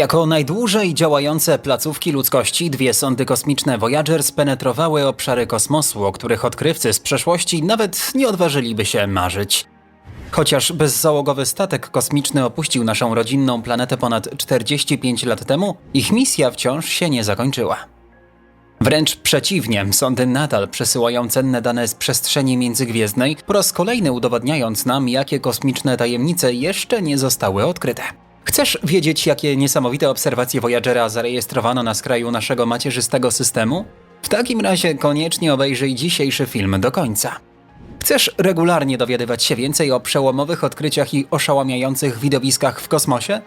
Jako najdłużej działające placówki ludzkości, dwie sondy kosmiczne Voyager spenetrowały obszary kosmosu, o których odkrywcy z przeszłości nawet nie odważyliby się marzyć. Chociaż bezzałogowy statek kosmiczny opuścił naszą rodzinną planetę ponad 45 lat temu, ich misja wciąż się nie zakończyła. Wręcz przeciwnie, sondy nadal przesyłają cenne dane z przestrzeni międzygwiezdnej, po raz kolejny udowadniając nam, jakie kosmiczne tajemnice jeszcze nie zostały odkryte. Chcesz wiedzieć, jakie niesamowite obserwacje Voyagera zarejestrowano na skraju naszego macierzystego systemu? W takim razie koniecznie obejrzyj dzisiejszy film do końca. Chcesz regularnie dowiadywać się więcej o przełomowych odkryciach i oszałamiających widowiskach w kosmosie?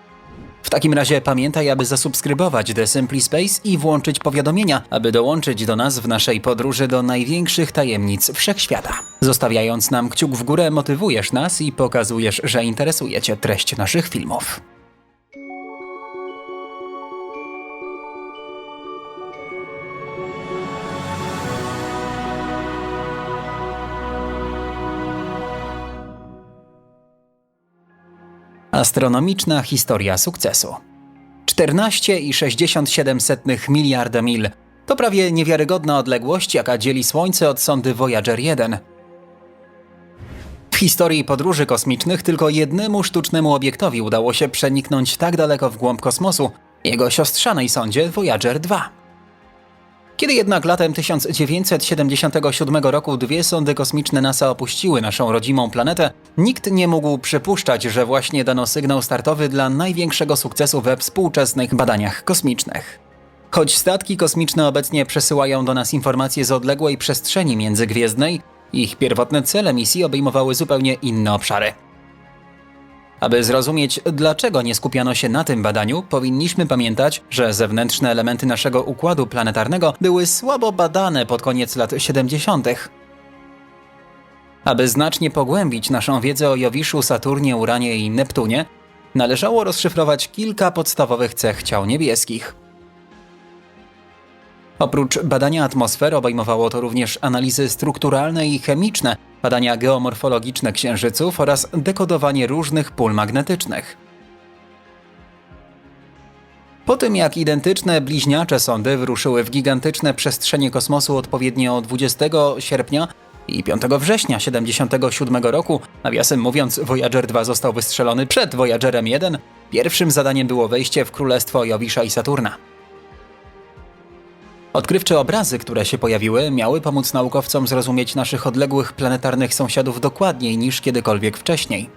W takim razie pamiętaj, aby zasubskrybować The Simply Space i włączyć powiadomienia, aby dołączyć do nas w naszej podróży do największych tajemnic wszechświata. Zostawiając nam kciuk w górę, motywujesz nas i pokazujesz, że interesuje Cię treść naszych filmów. Astronomiczna historia sukcesu. 14,67 miliarda mil to prawie niewiarygodna odległość, jaka dzieli Słońce od sondy Voyager 1. W historii podróży kosmicznych tylko jednemu sztucznemu obiektowi udało się przeniknąć tak daleko w głąb kosmosu, jego siostrzanej sondzie Voyager 2. Kiedy jednak latem 1977 roku dwie sondy kosmiczne NASA opuściły naszą rodzimą planetę, nikt nie mógł przypuszczać, że właśnie dano sygnał startowy dla największego sukcesu we współczesnych badaniach kosmicznych. Choć statki kosmiczne obecnie przesyłają do nas informacje z odległej przestrzeni międzygwiezdnej, ich pierwotne cele misji obejmowały zupełnie inne obszary. Aby zrozumieć, dlaczego nie skupiano się na tym badaniu, powinniśmy pamiętać, że zewnętrzne elementy naszego układu planetarnego były słabo badane pod koniec lat 70. Aby znacznie pogłębić naszą wiedzę o Jowiszu, Saturnie, Uranie i Neptunie, należało rozszyfrować kilka podstawowych cech ciał niebieskich. Oprócz badania atmosfer obejmowało to również analizy strukturalne i chemiczne, badania geomorfologiczne księżyców oraz dekodowanie różnych pól magnetycznych. Po tym jak identyczne bliźniacze sondy wyruszyły w gigantyczne przestrzenie kosmosu odpowiednio 20 sierpnia i 5 września 1977 roku, nawiasem mówiąc Voyager 2 został wystrzelony przed Voyagerem 1, pierwszym zadaniem było wejście w królestwo Jowisza i Saturna. Odkrywcze obrazy, które się pojawiły, miały pomóc naukowcom zrozumieć naszych odległych planetarnych sąsiadów dokładniej niż kiedykolwiek wcześniej.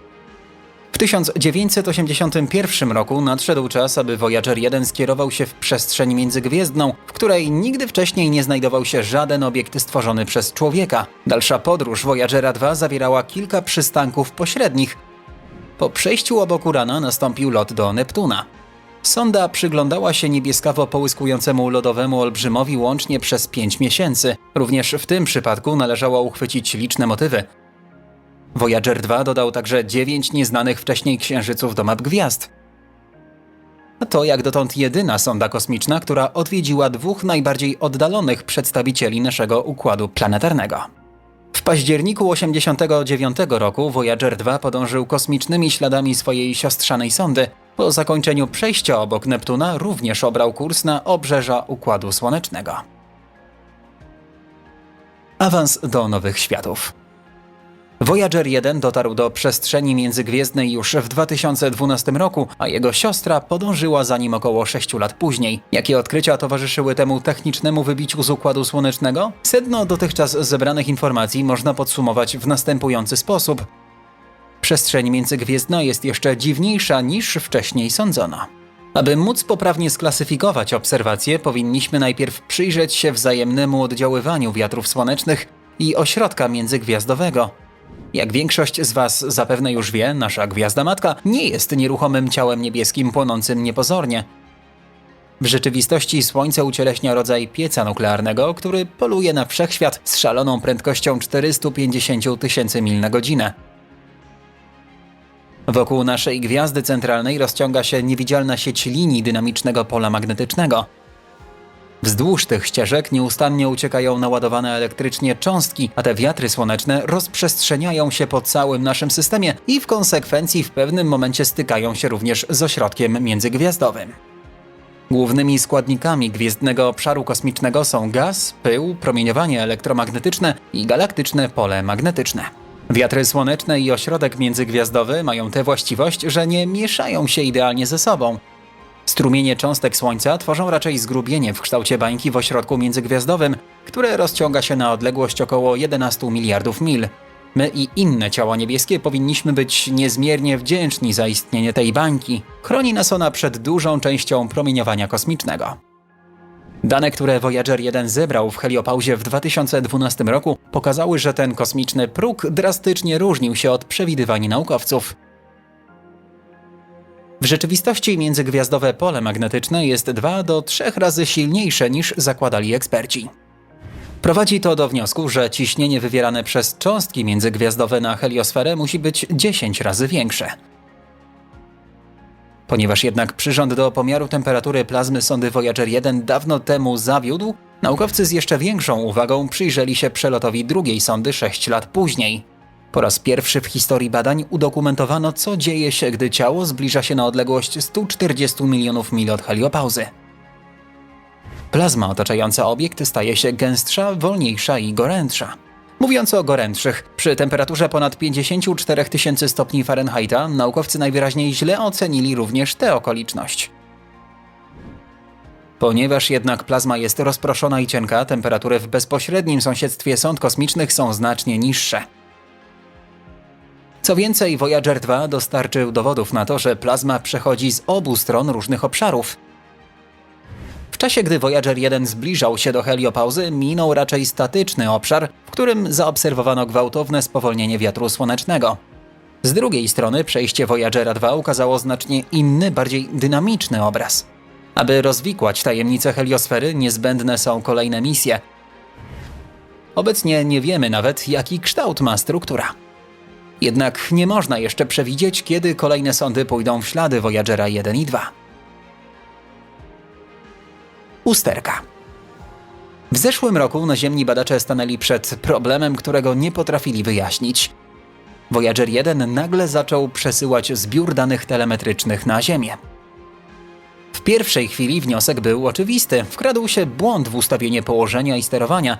W 1981 roku nadszedł czas, aby Voyager 1 skierował się w przestrzeń międzygwiezdną, w której nigdy wcześniej nie znajdował się żaden obiekt stworzony przez człowieka. Dalsza podróż Voyagera 2 zawierała kilka przystanków pośrednich. Po przejściu obok Urana nastąpił lot do Neptuna. Sonda przyglądała się niebieskawo połyskującemu lodowemu olbrzymowi łącznie przez 5 miesięcy. Również w tym przypadku należało uchwycić liczne motywy. Voyager 2 dodał także 9 nieznanych wcześniej księżyców do map gwiazd. To jak dotąd jedyna sonda kosmiczna, która odwiedziła dwóch najbardziej oddalonych przedstawicieli naszego układu planetarnego. W październiku 1989 roku Voyager 2 podążył kosmicznymi śladami swojej siostrzanej sondy. Po zakończeniu przejścia obok Neptuna również obrał kurs na obrzeża Układu Słonecznego. Awans do nowych światów. Voyager 1 dotarł do przestrzeni międzygwiezdnej już w 2012 roku, a jego siostra podążyła za nim około 6 lat później. Jakie odkrycia towarzyszyły temu technicznemu wybiciu z Układu Słonecznego? Sedno dotychczas zebranych informacji można podsumować w następujący sposób. Przestrzeń międzygwiezdna jest jeszcze dziwniejsza niż wcześniej sądzono. Aby móc poprawnie sklasyfikować obserwacje, powinniśmy najpierw przyjrzeć się wzajemnemu oddziaływaniu wiatrów słonecznych i ośrodka międzygwiazdowego. Jak większość z Was zapewne już wie, nasza gwiazda matka nie jest nieruchomym ciałem niebieskim płonącym niepozornie. W rzeczywistości Słońce ucieleśnia rodzaj pieca nuklearnego, który poluje na wszechświat z szaloną prędkością 450 tysięcy mil na godzinę. Wokół naszej gwiazdy centralnej rozciąga się niewidzialna sieć linii dynamicznego pola magnetycznego. Wzdłuż tych ścieżek nieustannie uciekają naładowane elektrycznie cząstki, a te wiatry słoneczne rozprzestrzeniają się po całym naszym systemie i w konsekwencji w pewnym momencie stykają się również z ośrodkiem międzygwiazdowym. Głównymi składnikami gwiezdnego obszaru kosmicznego są gaz, pył, promieniowanie elektromagnetyczne i galaktyczne pole magnetyczne. Wiatry słoneczne i ośrodek międzygwiazdowy mają tę właściwość, że nie mieszają się idealnie ze sobą. Strumienie cząstek Słońca tworzą raczej zgrubienie w kształcie bańki w ośrodku międzygwiazdowym, które rozciąga się na odległość około 11 miliardów mil. My i inne ciała niebieskie powinniśmy być niezmiernie wdzięczni za istnienie tej bańki. Chroni nas ona przed dużą częścią promieniowania kosmicznego. Dane, które Voyager 1 zebrał w heliopauzie w 2012 roku, pokazały, że ten kosmiczny próg drastycznie różnił się od przewidywań naukowców. W rzeczywistości międzygwiazdowe pole magnetyczne jest 2 do 3 razy silniejsze niż zakładali eksperci. Prowadzi to do wniosku, że ciśnienie wywierane przez cząstki międzygwiazdowe na heliosferę musi być 10 razy większe. Ponieważ jednak przyrząd do pomiaru temperatury plazmy sondy Voyager 1 dawno temu zawiódł, naukowcy z jeszcze większą uwagą przyjrzeli się przelotowi drugiej sondy 6 lat później. Po raz pierwszy w historii badań udokumentowano, co dzieje się, gdy ciało zbliża się na odległość 140 milionów mil od heliopauzy. Plazma otaczająca obiekt staje się gęstsza, wolniejsza i gorętsza. Mówiąc o gorętszych, przy temperaturze ponad 54 tysięcy stopni Fahrenheita naukowcy najwyraźniej źle ocenili również tę okoliczność. Ponieważ jednak plazma jest rozproszona i cienka, temperatury w bezpośrednim sąsiedztwie sąd kosmicznych są znacznie niższe. Co więcej, Voyager 2 dostarczył dowodów na to, że plazma przechodzi z obu stron różnych obszarów. W czasie, gdy Voyager 1 zbliżał się do heliopauzy, minął raczej statyczny obszar, w którym zaobserwowano gwałtowne spowolnienie wiatru słonecznego. Z drugiej strony przejście Voyagera 2 ukazało znacznie inny, bardziej dynamiczny obraz. Aby rozwikłać tajemnice heliosfery, niezbędne są kolejne misje. Obecnie nie wiemy nawet, jaki kształt ma struktura. Jednak nie można jeszcze przewidzieć, kiedy kolejne sondy pójdą w ślady Voyagera 1 i 2. Usterka. W zeszłym roku naziemni badacze stanęli przed problemem, którego nie potrafili wyjaśnić. Voyager 1 nagle zaczął przesyłać zbiór danych telemetrycznych na Ziemię. W pierwszej chwili wniosek był oczywisty. Wkradł się błąd w ustawienie położenia i sterowania.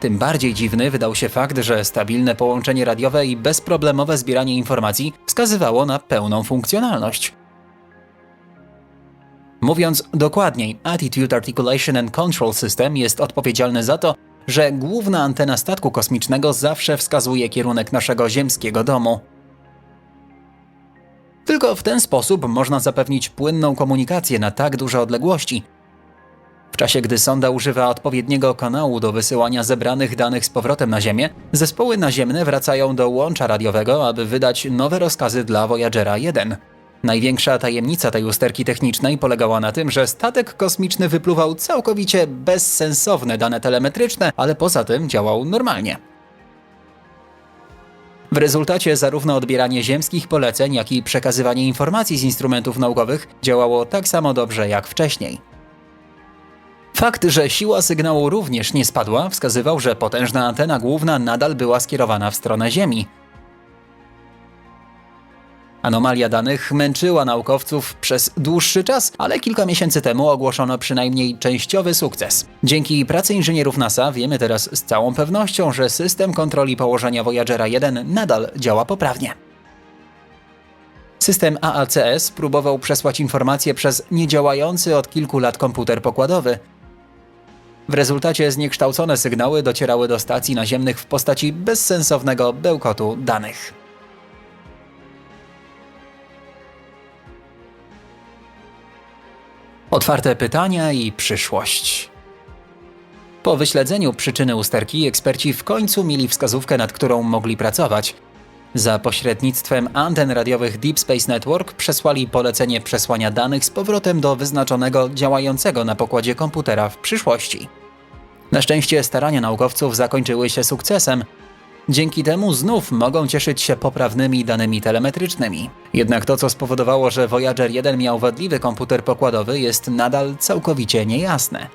Tym bardziej dziwny wydał się fakt, że stabilne połączenie radiowe i bezproblemowe zbieranie informacji wskazywało na pełną funkcjonalność. Mówiąc dokładniej, Attitude Articulation and Control System jest odpowiedzialny za to, że główna antena statku kosmicznego zawsze wskazuje kierunek naszego ziemskiego domu. Tylko w ten sposób można zapewnić płynną komunikację na tak duże odległości. W czasie, gdy sonda używa odpowiedniego kanału do wysyłania zebranych danych z powrotem na Ziemię, zespoły naziemne wracają do łącza radiowego, aby wydać nowe rozkazy dla Voyagera 1. Największa tajemnica tej usterki technicznej polegała na tym, że statek kosmiczny wypluwał całkowicie bezsensowne dane telemetryczne, ale poza tym działał normalnie. W rezultacie zarówno odbieranie ziemskich poleceń, jak i przekazywanie informacji z instrumentów naukowych działało tak samo dobrze jak wcześniej. Fakt, że siła sygnału również nie spadła, wskazywał, że potężna antena główna nadal była skierowana w stronę Ziemi. Anomalia danych męczyła naukowców przez dłuższy czas, ale kilka miesięcy temu ogłoszono przynajmniej częściowy sukces. Dzięki pracy inżynierów NASA wiemy teraz z całą pewnością, że system kontroli położenia Voyagera 1 nadal działa poprawnie. System AACS próbował przesłać informacje przez niedziałający od kilku lat komputer pokładowy. W rezultacie zniekształcone sygnały docierały do stacji naziemnych w postaci bezsensownego bełkotu danych. Otwarte pytania i przyszłość. Po wyśledzeniu przyczyny usterki eksperci w końcu mieli wskazówkę, nad którą mogli pracować. Za pośrednictwem anten radiowych Deep Space Network przesłali polecenie przesłania danych z powrotem do wyznaczonego działającego na pokładzie komputera w przyszłości. Na szczęście starania naukowców zakończyły się sukcesem. Dzięki temu znów mogą cieszyć się poprawnymi danymi telemetrycznymi. Jednak to, co spowodowało, że Voyager 1 miał wadliwy komputer pokładowy, jest nadal całkowicie niejasne.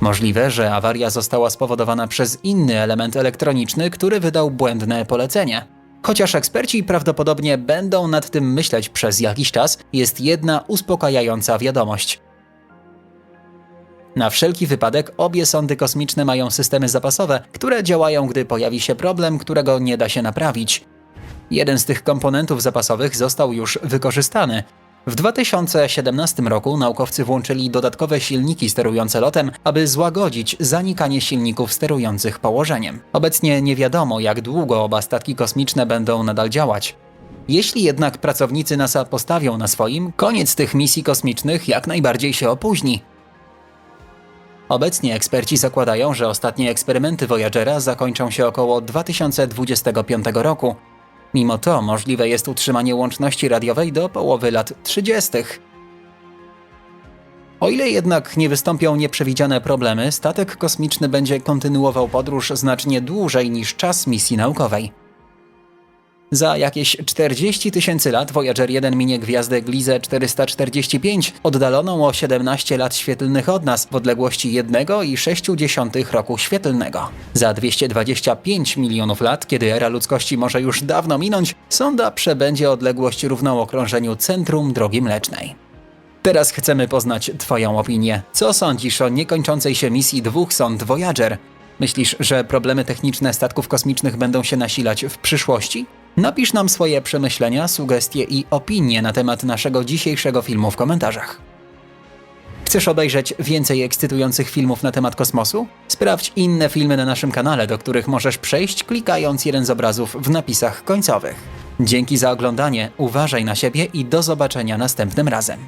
Możliwe, że awaria została spowodowana przez inny element elektroniczny, który wydał błędne polecenie. Chociaż eksperci prawdopodobnie będą nad tym myśleć przez jakiś czas, jest jedna uspokajająca wiadomość. Na wszelki wypadek obie sondy kosmiczne mają systemy zapasowe, które działają, gdy pojawi się problem, którego nie da się naprawić. Jeden z tych komponentów zapasowych został już wykorzystany. W 2017 roku naukowcy włączyli dodatkowe silniki sterujące lotem, aby złagodzić zanikanie silników sterujących położeniem. Obecnie nie wiadomo, jak długo oba statki kosmiczne będą nadal działać. Jeśli jednak pracownicy NASA postawią na swoim, koniec tych misji kosmicznych jak najbardziej się opóźni. Obecnie eksperci zakładają, że ostatnie eksperymenty Voyagera zakończą się około 2025 roku. Mimo to możliwe jest utrzymanie łączności radiowej do połowy lat 30. O ile jednak nie wystąpią nieprzewidziane problemy, statek kosmiczny będzie kontynuował podróż znacznie dłużej niż czas misji naukowej. Za jakieś 40 tysięcy lat Voyager 1 minie gwiazdę Gliese 445, oddaloną o 17 lat świetlnych od nas w odległości 1,6 roku świetlnego. Za 225 milionów lat, kiedy era ludzkości może już dawno minąć, sonda przebędzie odległość równą okrążeniu centrum Drogi Mlecznej. Teraz chcemy poznać Twoją opinię. Co sądzisz o niekończącej się misji dwóch sond Voyager? Myślisz, że problemy techniczne statków kosmicznych będą się nasilać w przyszłości? Napisz nam swoje przemyślenia, sugestie i opinie na temat naszego dzisiejszego filmu w komentarzach. Chcesz obejrzeć więcej ekscytujących filmów na temat kosmosu? Sprawdź inne filmy na naszym kanale, do których możesz przejść klikając jeden z obrazów w napisach końcowych. Dzięki za oglądanie, uważaj na siebie i do zobaczenia następnym razem.